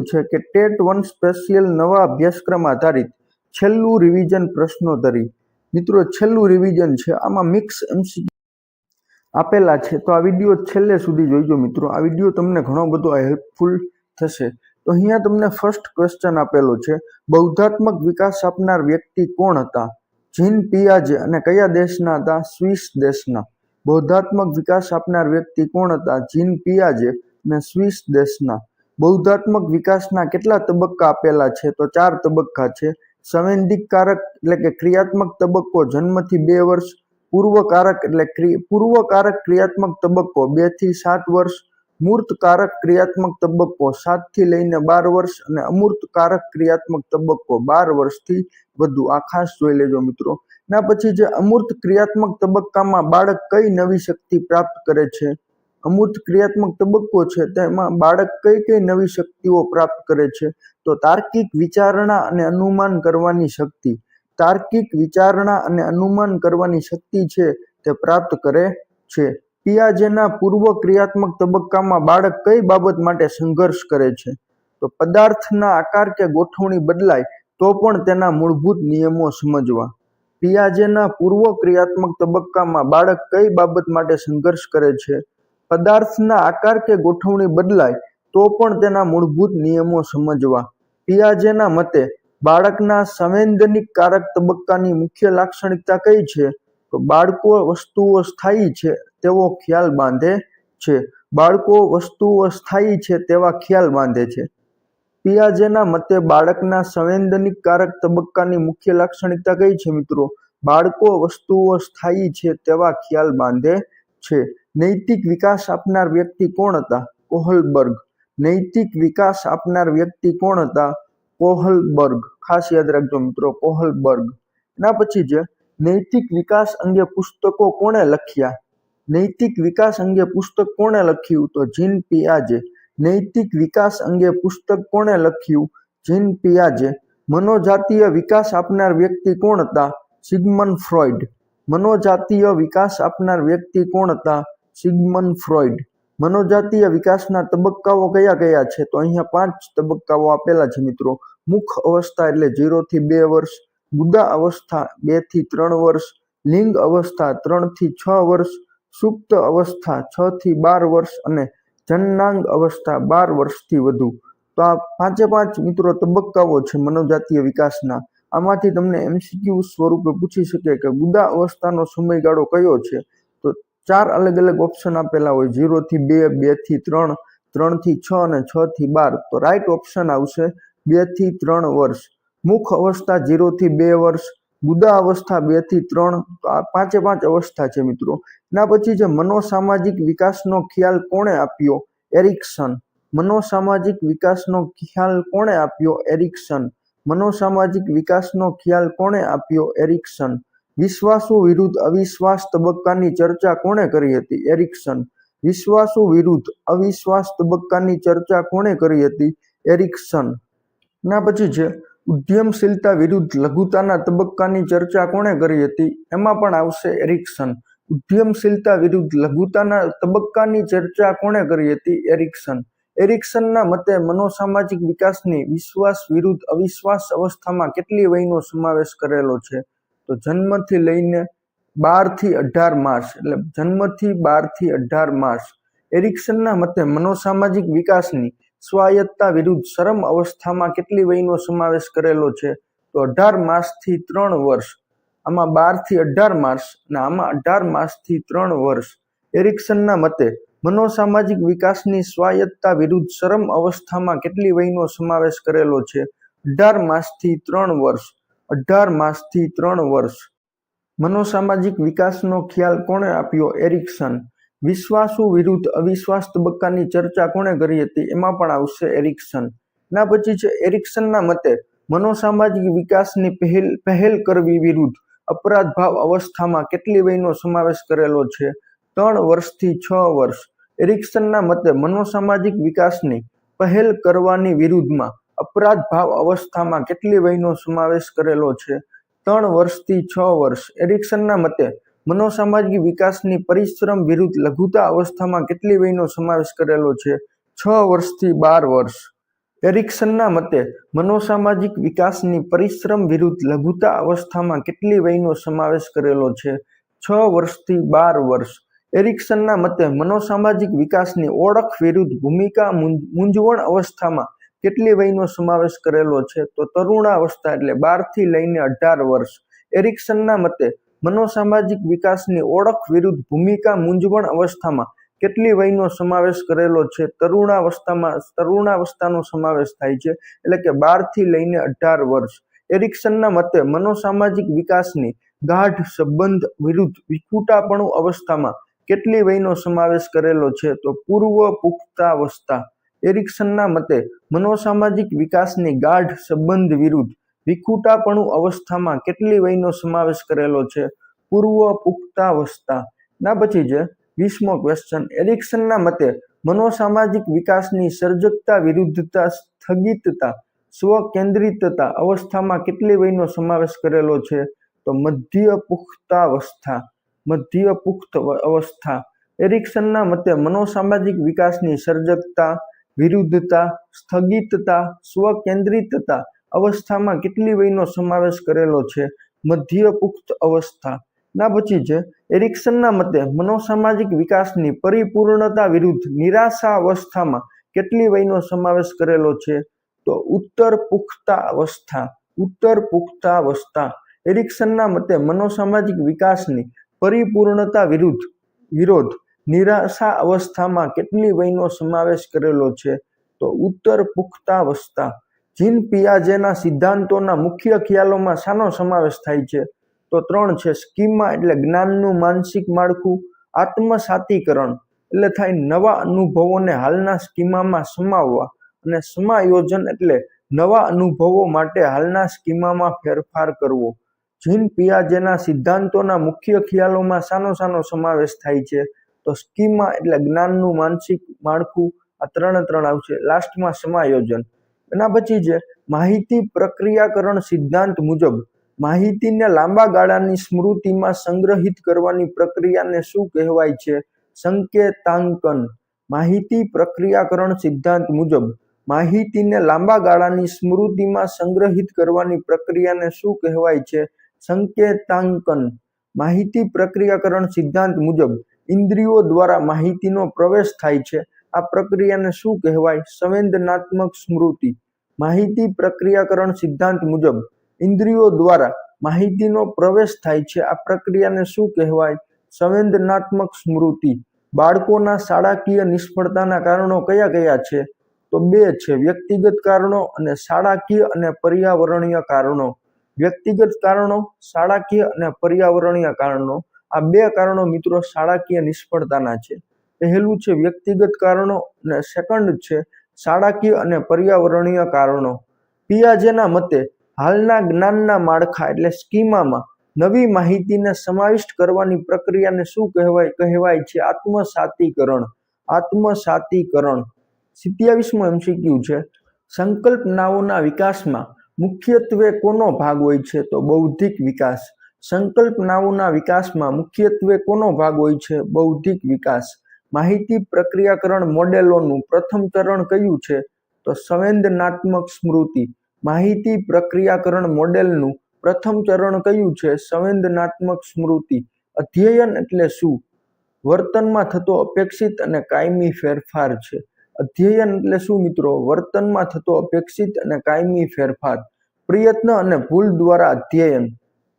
છે કે TET one special નવા અભ્યાસક્રમ આધારિત છેલ્લું રિવિઝન પ્રશ્નોત્તરી. મિત્રો, છેલ્લું રિવિઝન છે. આમાં મિક્સ એમસીક્યુ આપેલા છે. તો આ વીડિયો છેલ્લે સુધી જોઈજો મિત્રો. આ વીડિયો તમને ઘણો બધો હેલ્પફુલ થશે. તો અહીંયા તમને ફર્સ્ટ ક્વેશ્ચન આપેલો છે. બૌદ્ધાત્મક વિકાસ આપનાર વ્યક્તિ કોણ હતા? જીન પિયાજે અને કયા દેશના હતા? સ્વિસ દેશના. બૌદ્ધાત્મક વિકાસ આપનાર વ્યક્તિ કોણ હતા? જીન પિયાજે અને સ્વિસ દેશના. બૌદ્ધાત્મક વિકાસના કેટલા તબક્કા આપેલા છે? તો ચાર તબક્કા છે. સંવેદિક કારક એટલે કે ક્રિયાત્મક તબક્કો જન્મથી બે વર્ષ, પૂર્વકારક એટલે ક્રિ- પૂર્વકારક ક્રિયાત્મક તબક્કો બેથી સાત વર્ષ મૂર્ત કારક ક્રિયાત્મક તબક્કો સાતથી લઈને બાર વર્ષ અને અમૂર્ત કારક ક્રિયાત્મક તબક્કો બાર વર્ષથી વધુ. આ ખાસ જોઈ લેજો મિત્રો. ના પછી જે અમૂર્ત ક્રિયાત્મક તબક્કામાં બાળક કઈ નવી શક્તિ પ્રાપ્ત કરે છે? અમૂર્ત ક્રિયાત્મક તબક્કો છે, તેમાં બાળક કઈ કઈ નવી શક્તિઓ પ્રાપ્ત કરે છે? તો તાર્કિક વિચારણા અને અનુમાન કરવાની શક્તિ. તાર્કિક વિચારણા અને અનુમાન કરવાની શક્તિ છે, તે પ્રાપ્ત કરે છે. પિયાજેના પૂર્વ ક્રિયાત્મક તબક્કામાં બાળક કઈ બાબત માટે સંઘર્ષ કરે છે? તો પદાર્થના આકાર કે ગોઠવણી બદલાય, તો પણ તેના મૂળભૂત નિયમો સમજવા. પિયાજેના પૂર્વ ક્રિયાત્મક તબક્કામાં બાળક કઈ બાબત માટે સંઘર્ષ કરે છે? પદાર્થના આકાર કે ગોઠવણી બદલાય, તો પણ તેના મૂળભૂત નિયમો સમજવા. પિયાજેના મતે, બાળકના સંવેદનિક કારક તબક્કાની મુખ્ય લાક્ષણિકતા કઈ છે? તો બાળકો વસ્તુઓ સ્થાયી છે, તેવો ખ્યાલ બાંધે છે. બાળકો વસ્તુઓ સ્થાયી છે, તેવા ખ્યાલ બાંધે છે. પિયાજેના મતે, બાળકના સંવેદનિક કારક તબક્કાની મુખ્ય લાક્ષણિકતા કઈ છે મિત્રો? બાળકો વસ્તુઓ સ્થાયી છે, તેવા ખ્યાલ બાંધે છે. નૈતિક વિકાસ આપનાર વ્યક્તિ કોણ હતા? કોહલબર્ગ. નૈતિક વિકાસ આપનાર વ્યક્તિ કોણ હતા? કોહલબર્ગ. ખાસ યાદ રાખજો મિત્રો, કોહલબર્ગ. એના પછી છે, નૈતિક વિકાસ અંગે પુસ્તકો કોણે લખ્યા? નૈતિક વિકાસ અંગે પુસ્તક કોણે લખ્યું? તો જીન પિયાજે. નૈતિક વિકાસ અંગે પુસ્તક કોણે લખ્યું? જીન પિયાજે. મનોજાતીય વિકાસ આપનાર વ્યક્તિ કોણ હતા? Sigmund Freud. મનોજાતીય વિકાસ આપનાર વ્યક્તિ કોણ હતા? સિગમન ફ્રોઈડ મનોજાતીય વિકાસના તબક્કાઓ કયા કયા છે? તો અહીંયા પાંચ તબક્કાઓ આપેલા છે મિત્રો. મુખ અવસ્થા એટલે થી બે વર્ષ, ગુદા અવસ્થા બેથી ત્રણ વર્ષ, લિંગ અવસ્થા ત્રણથી છ વર્ષ, સુપ્ત અવસ્થા છ થી બાર વર્ષ અને જન્નાંગ અવસ્થા બાર વર્ષથી વધુ. તો આ પાંચે પાંચ મિત્રો તબક્કાઓ છે મનોજાતીય વિકાસના. આમાંથી તમને એમસીક્યુ સ્વરૂપે પૂછી શકે કે ગુદા અવસ્થાનો સમયગાળો કયો છે? ચાર અલગ અલગ ઓપ્શન આપેલા હોય. ઝીરો થી બે બેથી ત્રણ ત્રણથી છ અને છ થી બાર. તો રાઈટ ઓપ્શન આવશે બેથી ત્રણ વર્ષ. મુખ અવસ્થા ઝીરોથી બે વર્ષ. ગુદા અવસ્થા બેથી ત્રણ. પાંચે પાંચ અવસ્થા છે મિત્રો. એના પછી જે મનોસામાજિક વિકાસનો ખ્યાલ કોણે આપ્યો? એરિક્સન. મનોસામાજિક વિકાસનો ખ્યાલ કોણે આપ્યો? એરિક્સન. મનોસામાજિક વિકાસનો ખ્યાલ કોણે આપ્યો? એરિક્સન. વિશ્વાસુ વિરુદ્ધ અવિશ્વાસ તબક્કાની ચર્ચા કોણે કરી હતી, એરિક્સન? વિશ્વાસુ વિરુદ્ધ અવિશ્વાસ તબક્કાની ચર્ચા કોણે કરી હતી, એરિક્સન? ના, પછી છે ઉદ્યમશીલતા વિરુદ્ધ લઘુતાના તબક્કાની ચર્ચા કોણે કરી હતી? એમાં પણ આવશે એરિક્સન. ઉદ્યમશીલતા વિરુદ્ધ લઘુતાના તબક્કાની ચર્ચા કોણે કરી હતી, એરિક્સન? એરિક્સનના મતે મનોસામાજિક વિકાસની વિશ્વાસ વિરુદ્ધ અવિશ્વાસ અવસ્થામાં કેટલી વયનો સમાવેશ કરેલો છે? તો જન્મથી લઈને બારથી અઢાર માસ, એટલે જન્મથી બારથી અઢાર માસ એરિક્સનના મતે મનોસામાજિક વિકાસની સ્વાયત્તા વિરુદ્ધ શરમ અવસ્થામાં કેટલી વયનો સમાવેશ કરેલો છે? તો અઢાર માસથી ત્રણ વર્ષ, આમાં બારથી અઢાર માસ અને આમાં અઢાર માસથી ત્રણ વર્ષ. એરિક્સનના મતે મનોસામાજિક વિકાસની સ્વાયત્તા વિરુદ્ધ શરમ અવસ્થામાં કેટલી વયનો સમાવેશ કરેલો છે? અઢાર માસથી ત્રણ વર્ષ અઢાર માસથી ત્રણ વર્ષ. મનોસામાજિક વિકાસનો ખ્યાલ કોણે આપ્યો? એરિક્સન. વિશ્વાસુ વિરુદ્ધ અવિશ્વાસ તબક્કાની ચર્ચા કોણે કરી હતી? એમાં પણ આવશે એરિક્સન. ના, પછી છે એરિક્સનના મતે, મનોસામાજિક વિકાસની પહેલ પહેલ કરવી વિરુદ્ધ અપરાધ ભાવ અવસ્થામાં કેટલી વયનો સમાવેશ કરેલો છે? ત્રણ વર્ષથી છ વર્ષ. એરિક્સનના મતે, મનોસામાજિક વિકાસની પહેલ કરવાની વિરુદ્ધમાં અપરાધ ભાવ અવસ્થામાં કેટલી વયનો સમાવેશ કરેલો છે? ત્રણ વર્ષથી છ વર્ષ. એરિક્સનના મતે, મનોસામાજિક વિકાસની પરિશ્રમ વિરુદ્ધ લઘુતા અવસ્થામાં કેટલી વયનો સમાવેશ કરેલો છે? છ વર્ષથી બાર વર્ષ. એરિક્સનના મતે, મનોસામાજિક વિકાસની પરિશ્રમ વિરુદ્ધ લઘુતા અવસ્થામાં કેટલી વયનો સમાવેશ કરેલો છે? છ વર્ષથી બાર વર્ષ. એરિક્સનના મતે, મનોસામાજિક વિકાસની ઓળખ વિરુદ્ધ ભૂમિકા મૂંઝવણ અવસ્થામાં કેટલી વયનો સમાવેશ કરેલો છે? તો તરુણાવસ્થા એટલે બારથી લઈને અઢાર વર્ષ. એરિક્સનના મતે, મનોસામાજિક વિકાસની ઓળખ વિરુદ્ધ ભૂમિકા મૂંઝવણ અવસ્થામાં કેટલી વયનો સમાવેશ કરેલો છે? તરુણાવસ્થામાં, તરુણાવસ્થાનો સમાવેશ થાય છે એટલે કે બારથી લઈને અઢાર વર્ષ. એરિક્સનના મતે, મનોસામાજિક વિકાસની ગાઢ સંબંધ વિરુદ્ધ વિખૂટાપણું અવસ્થામાં કેટલી વયનો સમાવેશ કરેલો છે? તો પૂર્વ પુખ્તાવસ્થા એરિક્સનના મતે, મનોસામાજિક વિકાસની ગાઢ સંબંધ વિરુદ્ધ વિખૂટાપણું અવસ્થામાં કેટલી વયનો સમાવેશ કરેલો છે? પૂર્વ પુખ્તાવસ્થા. ના પછી છે વીસમો ક્વેશ્ચન એરિક્સનના મતે, મનોસામાજિક વિકાસની સર્જકતા વિરુદ્ધતા, સ્થગિતતા, સ્વકેન્દ્રિતતા અવસ્થામાં કેટલી વયનો સમાવેશ કરેલો છે? તો મધ્ય પુખ્તાવસ્થા. મધ્ય પુખ્ત અવસ્થા. એરિક્સનના મતે, મનોસામાજિક વિકાસની સર્જકતા વિરુદ્ધતા, સ્થગિતતા, સ્વકેન્દ્રિતતા અવસ્થામાં કેટલી વયનો સમાવેશ કરેલો છે? મધ્ય પુખ્ત અવસ્થા. ના પછી છે એરિક્સનના મતે મનોસામાજિક વિકાસની પરિપૂર્ણતા વિરુદ્ધ નિરાશા અવસ્થામાં કેટલી વયનો સમાવેશ કરેલો છે? તો ઉત્તર પુખ્તા અવસ્થા. ઉત્તર પુખ્તા અવસ્થા એરિક્સનના મતે મનોસામાજિક વિકાસની પરિપૂર્ણતા વિરુદ્ધ વિરોધ નિરાશા અવસ્થામાં કેટલી વયનો સમાવેશ કરેલો છે? તો ઉત્તર પુખ્તાવસ્થા. જીન પિયાજેના સિદ્ધાંતોના મુખ્ય ખ્યાલોમાં શાનો સમાવેશ થાય છે? તો ત્રણ છે સ્કીમા એટલે જ્ઞાનનું માનસિક માળખું, આત્મસાતીકરણ એટલે થાય નવા અનુભવોને હાલના સ્કીમામાં સમાવવા અને સમાયોજન એટલે નવા અનુભવો માટે હાલના સ્કીમામાં ફેરફાર કરવો. જીન પિયાજેના સિદ્ધાંતોના મુખ્ય ખ્યાલોમાં શાનો શાનો સમાવેશ થાય છે? તો સ્કીમા એટલે જ્ઞાનનું માનસિક માળખું આ ત્રણે ત્રણ આવશે. લાસ્ટમાં સમાયોજન. એના પછી છે, માહિતી પ્રક્રિયાકરણ સિદ્ધાંત મુજબ માહિતીને લાંબા ગાળાની સ્મૃતિમાં સંગ્રહિત કરવાની પ્રક્રિયાને શું કહેવાય છે? સંકેતાંકન. માહિતી પ્રક્રિયાકરણ સિદ્ધાંત મુજબ માહિતીને લાંબા ગાળાની સ્મૃતિમાં સંગ્રહિત કરવાની પ્રક્રિયાને શું કહેવાય છે? સંકેતાંકન. માહિતી પ્રક્રિયાકરણ સિદ્ધાંત મુજબ ઇન્દ્રિયો દ્વારા માહિતીનો પ્રવેશ થાય છે. આ પ્રક્રિયાને શું કહેવાય? સંવેદનાત્મક સ્મૃતિ. માહિતી પ્રક્રિયાકરણ સિદ્ધાંત મુજબ ઇન્દ્રિયો દ્વારા માહિતીનો પ્રવેશ થાય છે. આ પ્રક્રિયાને શું કહેવાય? સંવેદનાત્મક સ્મૃતિ. બાળકોના શાળાકીય નિષ્ફળતાના કારણો કયા કયા છે? તો બે છે. વ્યક્તિગત કારણો અને શાળાકીય અને પર્યાવરણીય કારણો. વ્યક્તિગત કારણો, શાળાકીય અને પર્યાવરણીય કારણો. આ બે કારણો મિત્રો શાળાકીય નિષ્ફળતાના છે. પહેલું છે વ્યક્તિગત કારણો અને સેકન્ડ છે શાળાકીય અને પર્યાવરણીય કારણો. પિયાજેના મતે હાલના જ્ઞાનના માળખા એટલે સ્કીમામાં નવી માહિતીને સમાવિષ્ટ કરવાની પ્રક્રિયાને શું કહેવાય? કહેવાય છે આત્મસાતીકરણ. આત્મસાતીકરણ. સિત્યાવીસમો એમસીક્યુ છે. સંકલ્પનાઓના વિકાસમાં મુખ્યત્વે કોનો ભાગ હોય છે? તો બૌદ્ધિક વિકાસ. સંકલ્પનાઓના વિકાસમાં મુખ્યત્વે કોનો ભાગ હોય છે? બૌદ્ધિક વિકાસ. માહિતી પ્રક્રિયાકરણ મોડેલોનું પ્રથમ ચરણ કયું છે? તો સંવેદનાત્મક સ્મૃતિ. માહિતી પ્રક્રિયાકરણ મોડેલનું પ્રથમ ચરણ કયું છે? સંવેદનાત્મક સ્મૃતિ. અધ્યયન એટલે શું? વર્તનમાં થતો અપેક્ષિત અને કાયમી ફેરફાર છે. અધ્યયન એટલે શું મિત્રો? વર્તનમાં થતો અપેક્ષિત અને કાયમી ફેરફાર. પ્રયત્ન અને ભૂલ દ્વારા અધ્યયન.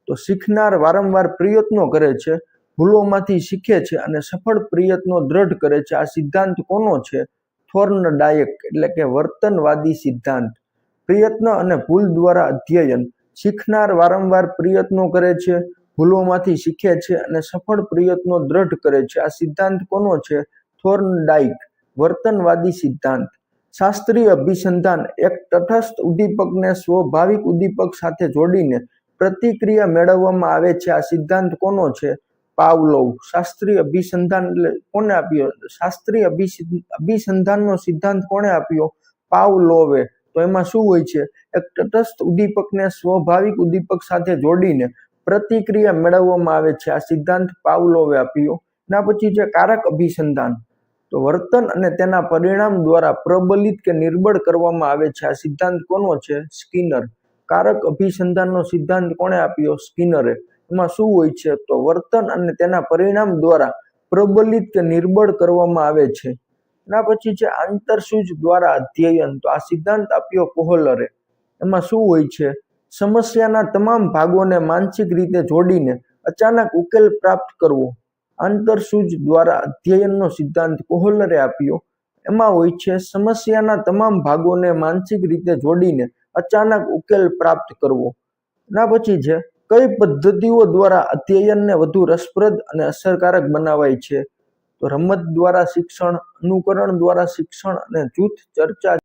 તો શીખનાર વારંવાર પ્રયત્નો કરે છે, ભૂલોમાંથી શીખે છે અને સફળ પ્રયત્નો દ્રઢ કરે છે. આ સિદ્ધાંત કોનો છે? થોર્ન ડાયક એટલે કે વર્તનવાદી સિદ્ધાંત. પ્રયત્ન અને ભૂલ દ્વારા અધ્યયન. શીખનાર વારંવાર પ્રયત્નો કરે છે, ભૂલોમાંથી શીખે છે અને સફળ પ્રયત્નો દ્રઢ કરે છે. આ સિદ્ધાંત કોનો છે? થોર્ન ડાઇક વર્તનવાદી સિદ્ધાંત. શાસ્ત્રીય અભિસંધાન એક તટસ્થ ઉદ્દીપકને સ્વાભાવિક ઉદ્દીપક સાથે જોડીને પ્રતિક્રિયા મેળવવામાં આવે છે. આ સિદ્ધાંત કોનો છે? પાવલોવ. શાસ્ત્રીય અભિસંધાન એટલે કોને આપ્યો? શાસ્ત્રીય અભિસિ- અભિસંધાનનો સિદ્ધાંત કોણે આપ્યો? પાવલોવે. તો એમાં શું હોય છે? એક તટસ્થ ઉદ્દીપકને સ્વાભાવિક ઉદ્દીપક સાથે જોડીને પ્રતિક્રિયા મેળવવામાં આવે છે. આ સિદ્ધાંત પાવલોવે આપ્યો. એના પછી છે કારક અભિસંધાન. તો વર્તન અને તેના પરિણામ દ્વારા પ્રબલિત કે નિર્બળ કરવામાં આવે છે. આ સિદ્ધાંત કોનો છે? સ્કિનર. કારક અભિસંધાનનો સિદ્ધાંત કોણે આપ્યો? સ્કિનરે. એમાં શું હોય છે તો વર્તન અને તેના પરિણામ દ્વારા પ્રબલિત કે નિર્બળ કરવામાં આવે છે. એના પછી છે આંતરસૂજ દ્વારા અધ્યયન. તો આ સિદ્ધાંત આપ્યો કોહલરે. એમાં શું હોય છે? સમસ્યાના તમામ ભાગોને માનસિક રીતે જોડીને અચાનક ઉકેલ પ્રાપ્ત કરવો. આંતરસૂજ દ્વારા અધ્યયનનો સિદ્ધાંત કોહલરે આપ્યો. એમાં હોય છે સમસ્યાના તમામ ભાગોને માનસિક રીતે જોડીને અચાનક ઉકેલ પ્રાપ્ત કરવો. ના પછી છે, કઈ પદ્ધતિઓ દ્વારા અધ્યયનને વધુ રસપ્રદ અને અસરકારક બનાવાય છે? તો રમત દ્વારા શિક્ષણ, અનુકરણ દ્વારા શિક્ષણ અને જૂથ ચર્ચા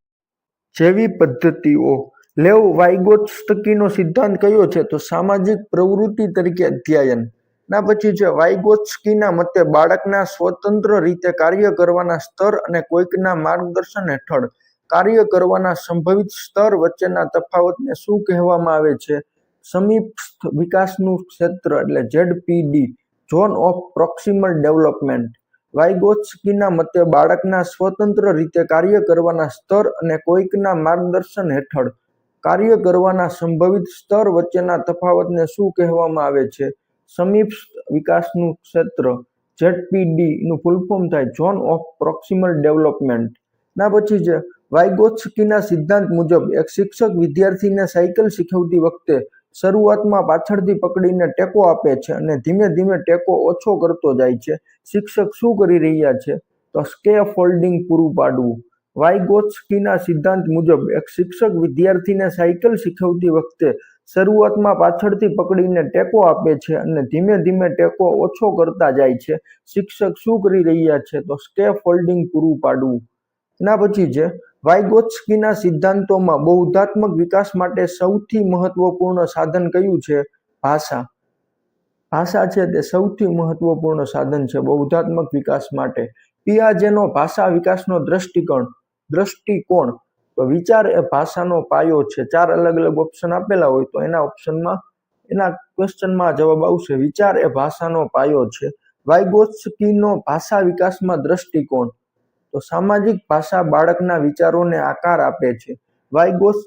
જેવી પદ્ધતિઓ. લેવ વાઇગોત્સ્કીનો સિદ્ધાંત કયો છે? તો સામાજિક પ્રવૃત્તિ તરીકે અધ્યયન. ના પછી છે વાયગોત્સકીના મતે બાળકના સ્વતંત્ર રીતે કાર્ય કરવાના સ્તર અને કોઈકના માર્ગદર્શન હેઠળ. કાર્ય કરવાના સંભવિત સ્તર વચ્ચેના તફાવતને શું કહેવામાં આવે છે? સમીપ વિકાસનું ક્ષેત્ર એટલે ZPD zone of proximal development. વાઇગોત્સ્કીના મતે બાળકના સ્વતંત્ર રીતે કાર્ય કરવાના સ્તર અને કોઈકના માર્ગદર્શન હેઠળ. કાર્ય કરવાના સંભવિત સ્તર વચ્ચેના તફાવતને શું કહેવામાં આવે છે? સમીપ વિકાસનું ક્ષેત્ર ઝેડપીડી નું ફૂલ ફોર્મ થાય, ઝોન ઓફ પ્રોક્સિમલ ડેવલપમેન્ટ. ના, પછી છે વાઇગોત્સ્કીના સિદ્ધાંત મુજબ એક શિક્ષક વિદ્યાર્થીને સાયકલ શીખવતી વખતે શરૂઆતમાં પાછળથી પકડીને ટેકો આપે છે અને ધીમે ધીમે ટેકો ઓછો કરતો જાય છે. શિક્ષક શું કરી રહ્યા છે? તો સ્કે ફોલ્ડિંગ પૂરું પાડવું. વાયગોત્સકીના સિદ્ધાંત મુજબ એક શિક્ષક વિદ્યાર્થીને સાયકલ શીખવતી વખતે શરૂઆતમાં પાછળથી પકડીને ટેકો આપે છે અને ધીમે ધીમે ટેકો ઓછો કરતા જાય છે. શિક્ષક શું કરી રહ્યા છે? તો સ્કે ફોલ્ડિંગ પૂરું પાડવું. એના પછી છે વાઇગોત્સ્કીના સિદ્ધાંતોમાં બૌદ્ધાત્મક વિકાસ માટે સૌથી મહત્વપૂર્ણ સાધન કયું છે? ભાષા. ભાષા છે તે સૌથી મહત્વપૂર્ણ સાધન છે બૌદ્ધાત્મક વિકાસ માટે. પિયાજેનો ભાષા વિકાસનો દ્રષ્ટિકોણ દ્રષ્ટિકોણ. તો વિચાર એ ભાષાનો પાયો છે. ચાર અલગ અલગ ઓપ્શન આપેલા હોય તો એના ઓપ્શનમાં એના ક્વેશ્ચનમાં જવાબ આવશે. વિચાર એ ભાષાનો પાયો છે. વાયગોત્સકીનો ભાષા વિકાસમાં દ્રષ્ટિકોણ. તો સામાજિક ભાષા બાળકના વિચારોને આકાર આપે છે. વાઇગોસ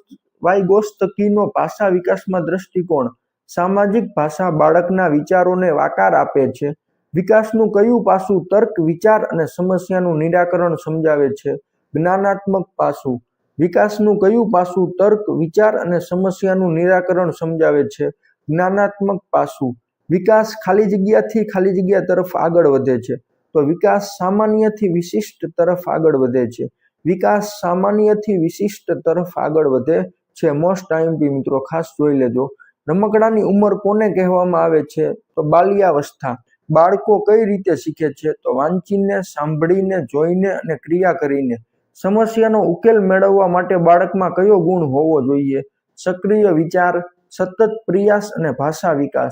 વાયગોસ્તકીનો ભાષા વિકાસમાં દ્રષ્ટિકોણ સામાજિક ભાષા બાળકના વિચારોને આકાર આપે છે. વિકાસનું કયું પાસું તર્ક, વિચાર અને સમસ્યાનું નિરાકરણ સમજાવે છે. જ્ઞાનાત્મક પાસું વિકાસનું કયું પાસું તર્ક, વિચાર અને સમસ્યાનું નિરાકરણ સમજાવે છે. જ્ઞાનાત્મક પાસું વિકાસ ખાલી જગ્યાથી ખાલી જગ્યા તરફ આગળ વધે છે. તો વિકાસ સામાન્યથી વિશિષ્ટ તરફ આગળ વધે છે. વિકાસ સામાન્યથી વિશિષ્ટ તરફ આગળ વધે છે. મોસ્ટ આઈએમપી મિત્રો ખાસ જોઈ લેજો. રમકડાની ઉંમર કોને કહેવામાં આવે છે? તો બાલ્યાવસ્થા. બાળકો કઈ રીતે શીખે છે? તો વાંચીને, સાંભળીને, જોઈને અને ક્રિયા કરીને. સમસ્યાનો ઉકેલ મેળવવા માટે બાળકમાં કયો ગુણ હોવો જોઈએ? સક્રિય વિચાર, સતત પ્રયાસ અને ભાષા વિકાસ.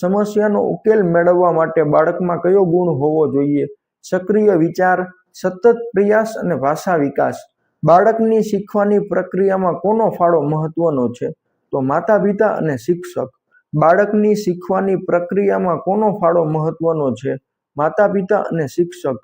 સમસ્યાનો ઉકેલ મેળવવા માટે બાળકમાં કયો ગુણ હોવો જોઈએ? સક્રિય વિચાર, સતત પ્રયાસ અને ભાષા વિકાસ. બાળકની શીખવાની પ્રક્રિયામાં કોનો ફાળો મહત્વનો છે? તો માતા પિતા અને શિક્ષક. બાળકની શીખવાની પ્રક્રિયામાં કોનો ફાળો મહત્વનો છે? માતા પિતા અને શિક્ષક.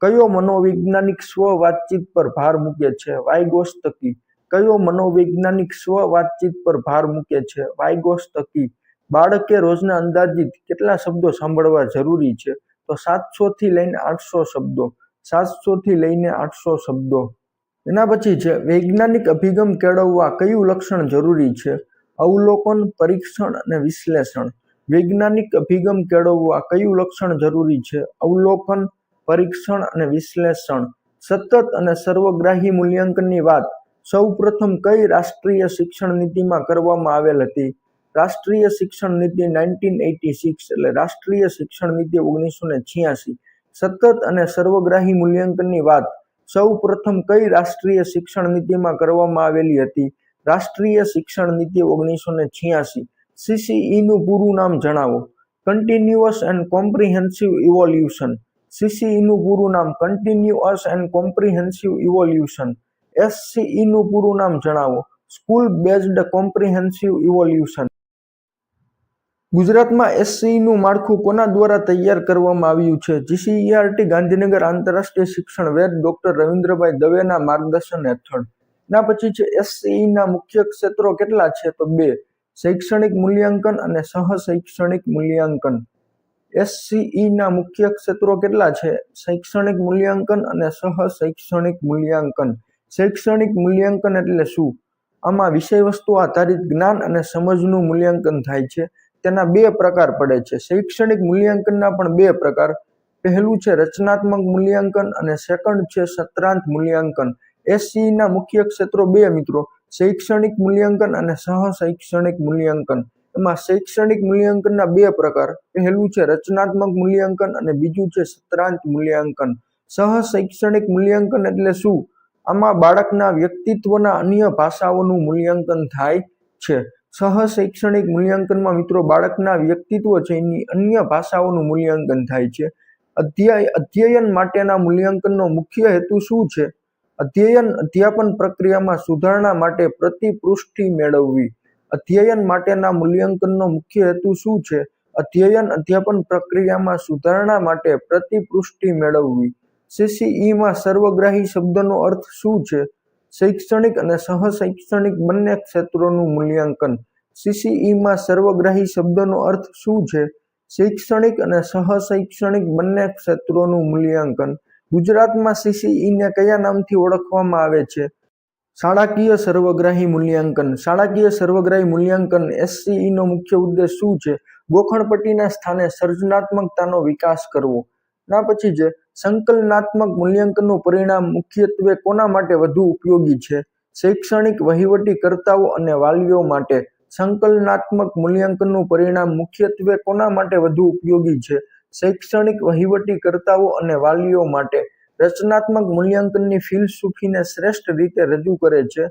કયો મનોવૈજ્ઞાનિક સ્વ વાતચીત પર ભાર મૂકે છે? વાયગોસ્તકી કયો મનોવૈજ્ઞાનિક સ્વ વાતચીત પર ભાર મૂકે છે? વાઇગોસ્તકી બાળકે રોજના અંદાજિત કેટલા શબ્દો સાંભળવા જરૂરી છે? તો સાતસોથી લઈને આઠસો શબ્દો. સાતસોથી લઈને આઠસો શબ્દો. એના પછી છે, વૈજ્ઞાનિક અભિગમ કેળવવા કયું લક્ષણ જરૂરી છે? અવલોકન, પરીક્ષણ અને વિશ્લેષણ. વૈજ્ઞાનિક અભિગમ કેળવવા કયું લક્ષણ જરૂરી છે? અવલોકન, પરીક્ષણ અને વિશ્લેષણ. સતત અને સર્વગ્રાહી મૂલ્યાંકનની વાત. સૌ પ્રથમ કઈ રાષ્ટ્રીય શિક્ષણ નીતિમાં કરવામાં આવેલ હતી? રાષ્ટ્રીય શિક્ષણ નીતિ નાઇન્ટીન એટી સિક્સ એટલે રાષ્ટ્રીય શિક્ષણ નીતિ ઓગણીસો ને છ્યાસી. સતત અને સર્વગ્રાહી મૂલ્યાંકનની વાત સૌ પ્રથમ કઈ રાષ્ટ્રીય શિક્ષણ નીતિમાં કરવામાં આવેલી હતી? રાષ્ટ્રીય શિક્ષણ નીતિ ઓગણીસો ને છ્યાસી. સીસીઈનું પૂરું નામ જણાવો. કન્ટિન્યુઅસ એન્ડ કોમ્પ્રિહેન્સિવ ઇવોલ્યુશન સીસીઈનું પૂરું નામ કન્ટિન્યુઅસ એન્ડ કોમ્પ્રિહેન્સિવ ઇવોલ્યુશન એસસીઈનું પૂરું નામ જણાવો. સ્કૂલ બેઝડ કોમ્પ્રિહેન્સિવ ઇવોલ્યુશન ગુજરાતમાં એસસીનું માળખું કોના દ્વારા તૈયાર કરવામાં આવ્યું છે? જીસીઈઆરટી ગાંધીનગર આંતરરાષ્ટ્રીય શિક્ષણ વેદ ડોક્ટર રવિન્દ્રભાઈ દવેના માર્ગદર્શન હેઠળ. ના, પછી છે, એસસીઈના મુખ્ય ક્ષેત્રો કેટલા છે? તો બે, શૈક્ષણિક મૂલ્યાંકન અને સહ શૈક્ષણિક મૂલ્યાંકન. એસસીઈના મુખ્ય ક્ષેત્રો કેટલા છે? શૈક્ષણિક મૂલ્યાંકન અને સહ શૈક્ષણિક મૂલ્યાંકન. શૈક્ષણિક મૂલ્યાંકન એટલે શું? આમાં વિષય વસ્તુ આધારિત જ્ઞાન અને સમજનું મૂલ્યાંકન થાય છે. તેના બે પ્રકાર પડે છે. શૈક્ષણિક મૂલ્યાંકનના પણ બે પ્રકાર. પહેલું છે રચનાત્મક મૂલ્યાંકન અને સેકન્ડ છે સત્રાંત મૂલ્યાંકન. એસસીના મુખ્ય ક્ષેત્રો બે મિત્રો, શૈક્ષણિક મૂલ્યાંકન અને સહ શૈક્ષણિક મૂલ્યાંકન. એમાં શૈક્ષણિક મૂલ્યાંકનના બે પ્રકાર. પહેલું છે રચનાત્મક મૂલ્યાંકન અને બીજું છે સત્રાંત મૂલ્યાંકન. સહ શૈક્ષણિક મૂલ્યાંકન એટલે શું? આમાં બાળકના વ્યક્તિત્વના અન્ય ભાષાઓનું મૂલ્યાંકન થાય છે. સહ શૈક્ષણિક મૂલ્યાંકનમાં મિત્રો બાળકના વ્યક્તિત્વ છે, એની અન્ય ભાષાઓનું મૂલ્યાંકન થાય છે. અધ્યાય, અધ્યયન માટેના મૂલ્યાંકનનો મુખ્ય હેતુ શું છે? અધ્યયન અધ્યાપન પ્રક્રિયામાં સુધારણા માટે પ્રતિપૃષ્ટિ મેળવવી. અધ્યયન માટેના મૂલ્યાંકનનો મુખ્ય હેતુ શું છે? અધ્યયન અધ્યાપન પ્રક્રિયામાં સુધારણા માટે પ્રતિપૃષ્ટિ મેળવવી. સીસીઈમાં સર્વગ્રાહી શબ્દનો અર્થ શું છે? શૈક્ષણિક અને સહ શૈક્ષણિક બંને ક્ષેત્રોનું મૂલ્યાંકન. સીસીઈમાં સર્વગ્રાહી શબ્દનો અર્થ શું છે? શૈક્ષણિક અને સહ શૈક્ષણિક બંને ક્ષેત્રોનું મૂલ્યાંકન. ગુજરાતમાં સીસીઈને કયા નામથી ઓળખવામાં આવે છે? શાળાકીય સર્વગ્રાહી મૂલ્યાંકન. શાળાકીય સર્વગ્રાહી મૂલ્યાંકન એસસીઈનો મુખ્ય ઉદ્દેશ શું છે? ગોખણપટ્ટીના સ્થાને સર્જનાત્મકતાનો વિકાસ કરવો. ના, પછી છે સંકલનાત્મક મૂલ્યાંકનનું પરિણામ મુખ્યત્વે કોના માટે વધુ ઉપયોગી છે? શૈક્ષણિક વહીવટીકર્તાઓ અને વાલીઓ માટે સંકલનાત્મક મૂલ્યાંકનનું પરિણામ મુખ્યત્વે કોના માટે વધુ ઉપયોગી છે? શૈક્ષણિક વહીવટીકર્તાઓ અને વાલીઓ માટે રચનાત્મક મૂલ્યાંકનની ફિલસૂફીને શ્રેષ્ઠ રીતે રજૂ કરે છે?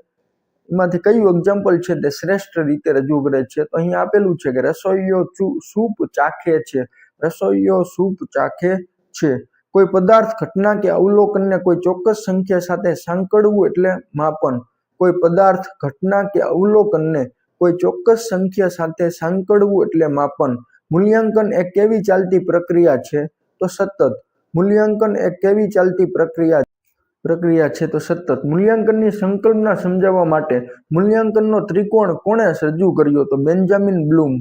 એમાંથી કયું એક્ઝામ્પલ છે તે શ્રેષ્ઠ રીતે રજૂ કરે છે? તો અહીં આપેલું છે કે રસોઈયો સૂપ ચાખે છે. રસોઈયો સૂપ ચાખે છે. કોઈ પદાર્થ, ઘટના કે અવલોકનને કોઈ ચોક્કસ સંખ્યા સાથે સાંકળવું એટલે માપન. કોઈ પદાર્થ, ઘટના કે અવલોકનને કોઈ ચોક્કસ સંખ્યા સાથે સાંકળવું એટલે માપન. મૂલ્યાંકન એ કેવી ચાલતી પ્રક્રિયા છે? તો સતત. મૂલ્યાંકન એ કેવી ચાલતી પ્રક્રિયા પ્રક્રિયા છે? તો સતત. મૂલ્યાંકનની સંકલ્પના સમજાવવા માટે મૂલ્યાંકનનો ત્રિકોણ કોણે રજૂ કર્યો? તો બેન્જામિન બ્લૂમ.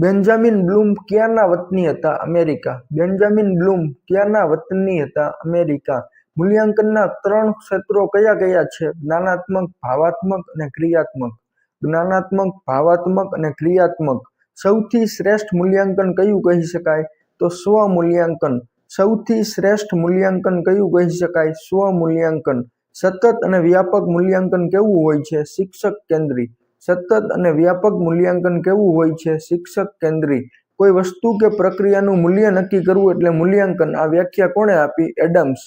બેન્જામિન બ્લૂમ ક્યાંના વતની હતા અમેરિકા? બેન્જામિન બ્લૂમ ક્યાંના વતની હતા અમેરિકા? મૂલ્યાંકનના ત્રણ ક્ષેત્રો કયા કયા છે? જ્ઞાનાત્મક, ભાવાત્મક અને ક્રિયાત્મક. જ્ઞાનાત્મક, ભાવાત્મક અને ક્રિયાત્મક. સૌથી શ્રેષ્ઠ મૂલ્યાંકન કયું કહી શકાય? તો સ્વ મૂલ્યાંકન સૌથી શ્રેષ્ઠ મૂલ્યાંકન કયું કહી શકાય? સ્વ મૂલ્યાંકન સતત અને વ્યાપક મૂલ્યાંકન કેવું હોય છે? શિક્ષક કેન્દ્રી સતત અને વ્યાપક મૂલ્યાંકન કેવું હોય છે? શિક્ષક કેન્દ્રી કોઈ વસ્તુ કે પ્રક્રિયાનું મૂલ્ય નક્કી કરવું એટલે મૂલ્યાંકન. આ વ્યાખ્યા કોણે આપી? એડમ્સ.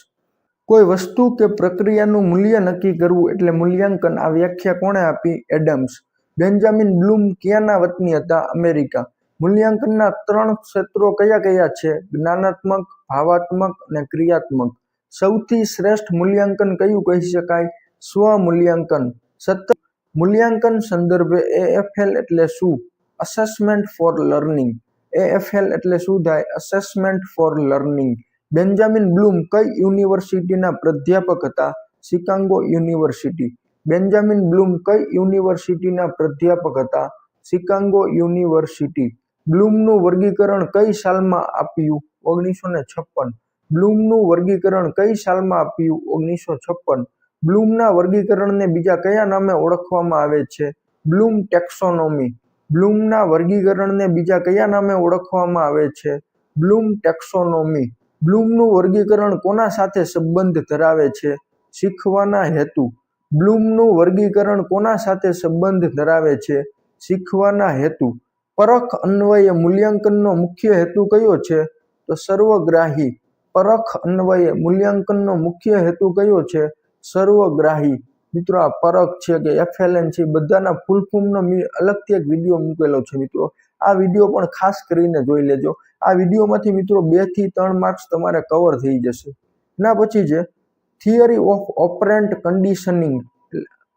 કોઈ વસ્તુ કે પ્રક્રિયાનું મૂલ્ય નક્કી કરવું એટલે મૂલ્યાંકન. આ વ્યાખ્યા કોણે આપી? એડમ્સ. બેન્જામિન બ્લૂમ ક્યાંના વતની હતા? અમેરિકા. મૂલ્યાંકનના ત્રણ ક્ષેત્રો કયા કયા છે? જ્ઞાનાત્મક, ભાવાત્મક અને ક્રિયાત્મક. સૌથી શ્રેષ્ઠ મૂલ્યાંકન કયું કહી શકાય? સ્વ મૂલ્યાંકન. સતત મૂલ્યાંકન સંદર્ભે એએફએલ એટલે શું? અસેસમેન્ટ ફોર લર્નિંગ એએફએલ એટલે શું થાય? Assessment for learning Benjamin Bloom કઈ યુનિવર્સિટીના પ્રાધ્યાપક હતા? Chicago university. બેન્જામિન બ્લૂમ કઈ યુનિવર્સિટીના પ્રાધ્યાપક હતા? Chicago university. બ્લૂમનું વર્ગીકરણ કઈ સાલમાં આપ્યું? ઓગણીસો ને છપ્પન. બ્લૂમનું વર્ગીકરણ કઈ સાલમાં આપ્યું? ઓગણીસો છપ્પન. બ્લૂમના વર્ગીકરણને બીજા કયા નામે ઓળખવામાં આવે છે? Bloom taxonomy. બ્લૂમના વર્ગીકરણને બીજા કયા નામે ઓળખવામાં આવે છે? Bloom taxonomy. બ્લૂમનું વર્ગીકરણ કોના સાથે સંબંધ ધરાવે છે? શીખવાના હેતુ. બ્લૂમનું વર્ગીકરણ કોના સાથે સંબંધ ધરાવે છે? શીખવાના હેતુ. પરખ અન્વયે મૂલ્યાંકનનો મુખ્ય હેતુ કયો છે? તો સર્વગ્રાહી. પરખ અન્વયે મૂલ્યાંકનનો મુખ્ય હેતુ કયો છે? સર્વગ્રાહી. મિત્રો, આ પરખ છે કે એફએલએન છે બધાના ફૂલ ફોર્મનો અલગથી એક વીડિયો મૂકેલો છે, મિત્રો. આ વીડિયો પણ ખાસ કરીને જોઈ લેજો. આ વિડીયોમાંથી મિત્રો, બેથી ત્રણ માર્ક્સ તમારે કવર થઈ જશે. એના પછી છે theory of operant conditioning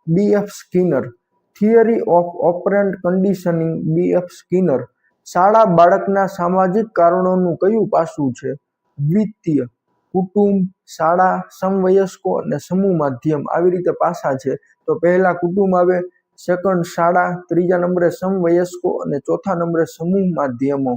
B F Skinner theory of operant conditioning B F Skinner શાળા બાળકના સામાજિક કારણોનું કયું પાસું છે? દ્વિતીય. કુટુંબ, શાળા, સમવયસ્કો અને સમૂહ માધ્યમ આવી રીતે પાસા છે. તો પહેલા કુટુંબ આવે સેકન્ડ શાળા, ત્રીજા નંબરે સમવયસ્કો અને ચોથા નંબરે સમૂહ માધ્યમો.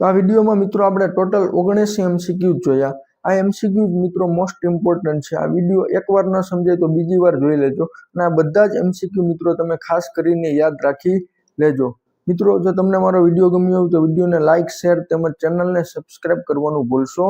તો આ વિડીયોમાં મિત્રો આપણે ટોટલ ઓગણસી એમસીક્યુ જોયા. આ એમસીક્યુ મિત્રો મોસ્ટ ઇમ્પોર્ટન્ટ છે. આ વીડિયો એકવાર ન સમજાય તો બીજી વાર જોઈ લેજો. અને આ બધા જ એમસીક્યુ મિત્રો તમે ખાસ કરીને યાદ રાખી લેજો. મિત્રો, જો તમને મારો વીડિયો ગમ્યો હોય તો વિડીયોને લાઇક શેર તેમજ ચેનલને સબસ્ક્રાઇબ કરવાનું ભૂલશો